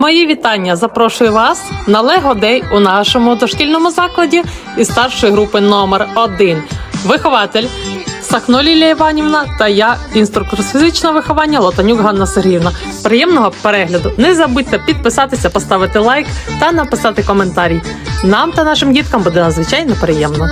Мої вітання. Запрошую вас на Лего Дей у нашому дошкільному закладі із старшої групи номер 1 Вихователь Сахно Лілія Іванівна та я, інструктор з фізичного виховання Лотанюк Ганна Сергіївна. Приємного перегляду! Не забудьте підписатися, поставити лайк та написати коментарі. Нам та нашим діткам буде надзвичайно приємно.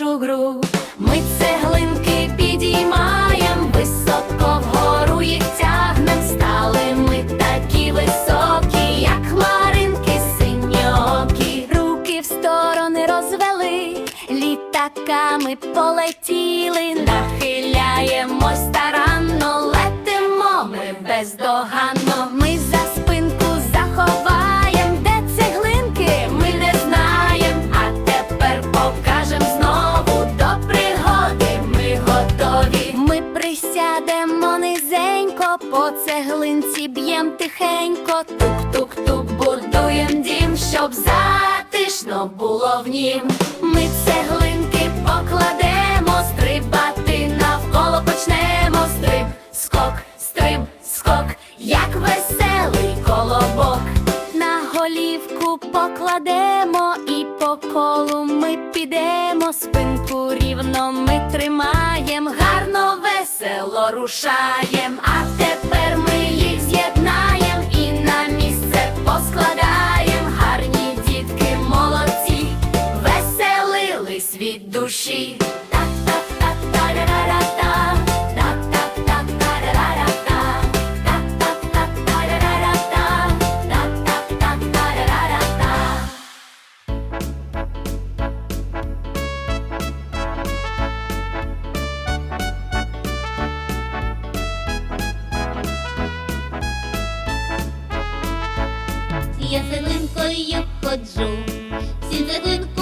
Нашу гру. Ми цеглинки підіймаєм, високо вгору їх тягнем. Стали ми такі високі, як хмаринки синьокі. Руки в сторони розвели, літаками полетіли, нахиляємось старанно, летимо ми бездоганно. Цеглинці б'єм тихенько. Тук-тук-тук будуєм дім, щоб затишно було в нім. Ми цеглинки покладемо, стрибати навколо почнемо. Стриб, скок, стриб, скок, як веселий колобок. На голівку покладемо і по колу ми підемо. Спинку рівно ми тримаєм, гарно весело рушаєм. Я селинкою ходжу, всім цеглинку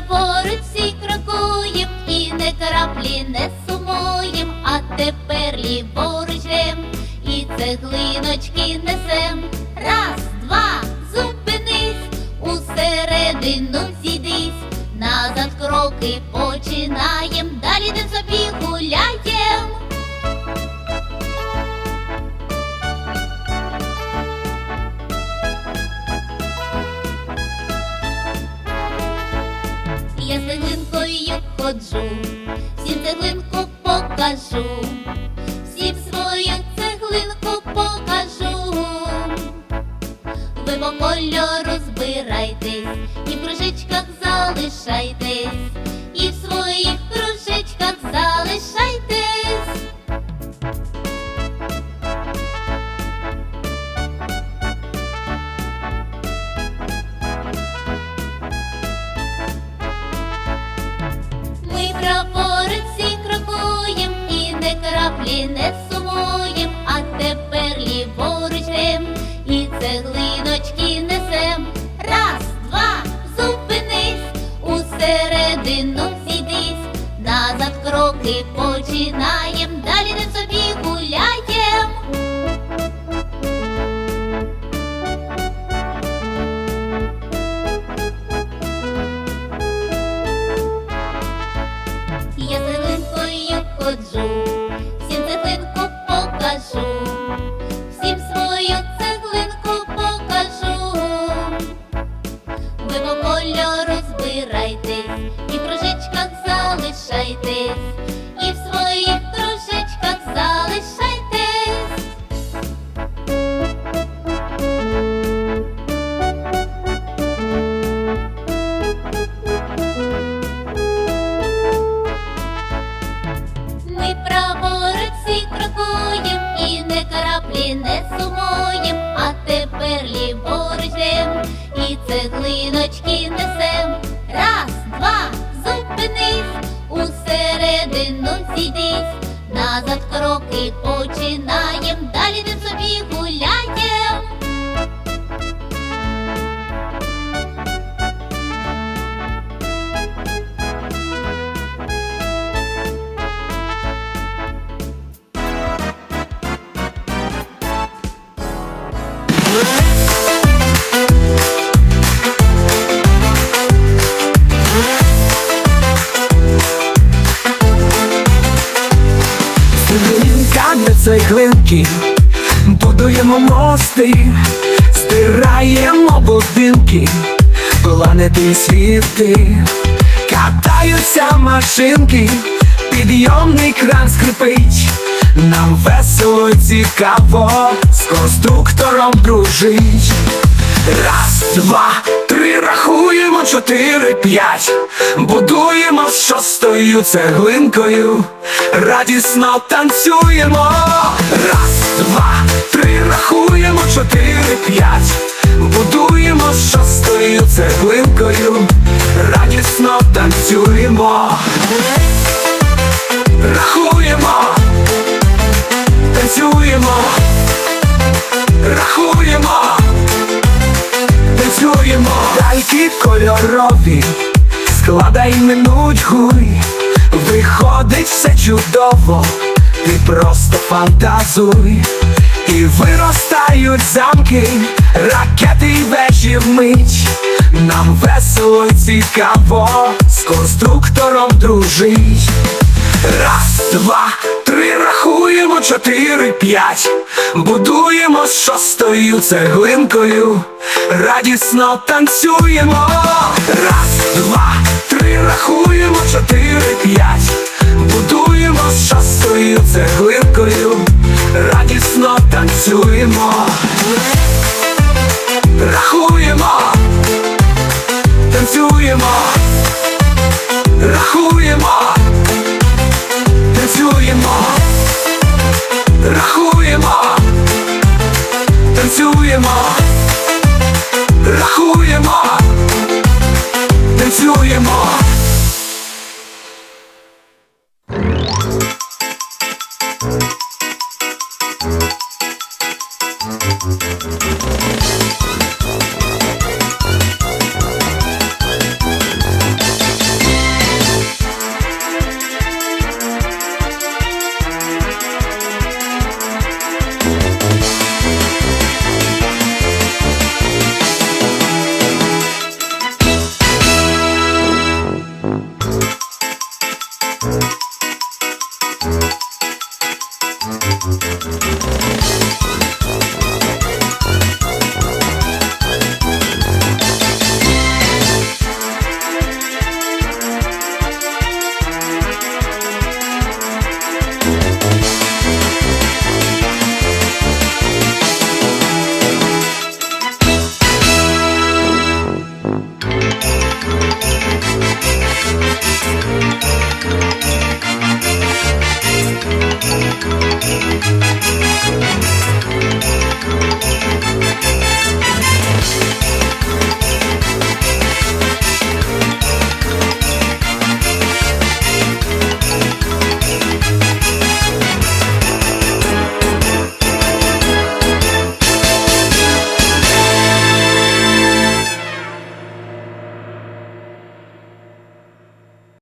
Ми праворуч всі крокуєм і не краплі не сумуєм, а тепер ліворуч грем і цеглиночки несем. Раз, два, зупинись, усередину зійдись, назад кроки починаєм, ходжу, всім цеглинку покажу, обійтись, назад кроки починаєм. Річки, будуємо мости, стираємо будинки, планети світи, катаються машинки, підйомний кран скрипить, нам весело цікаво, з конструктором дружить. Раз, два, рахуємо, чотири, п'ять. Будуємо з шостою цеглинкою. Радісно танцюємо. Раз, два, три, рахуємо, чотири, танцюємо Дальки кольорові, складай минуть гуй, виходить все чудово, ти просто фантазуй, і виростають замки, ракети й вежі вмить. Нам весело й цікаво, з конструктором дружить. Раз, два, три, рахуємо, чотири, п'ять. Будуємо шостою цеглинкою. Радісно танцюємо. Раз, два, три, рахуємо,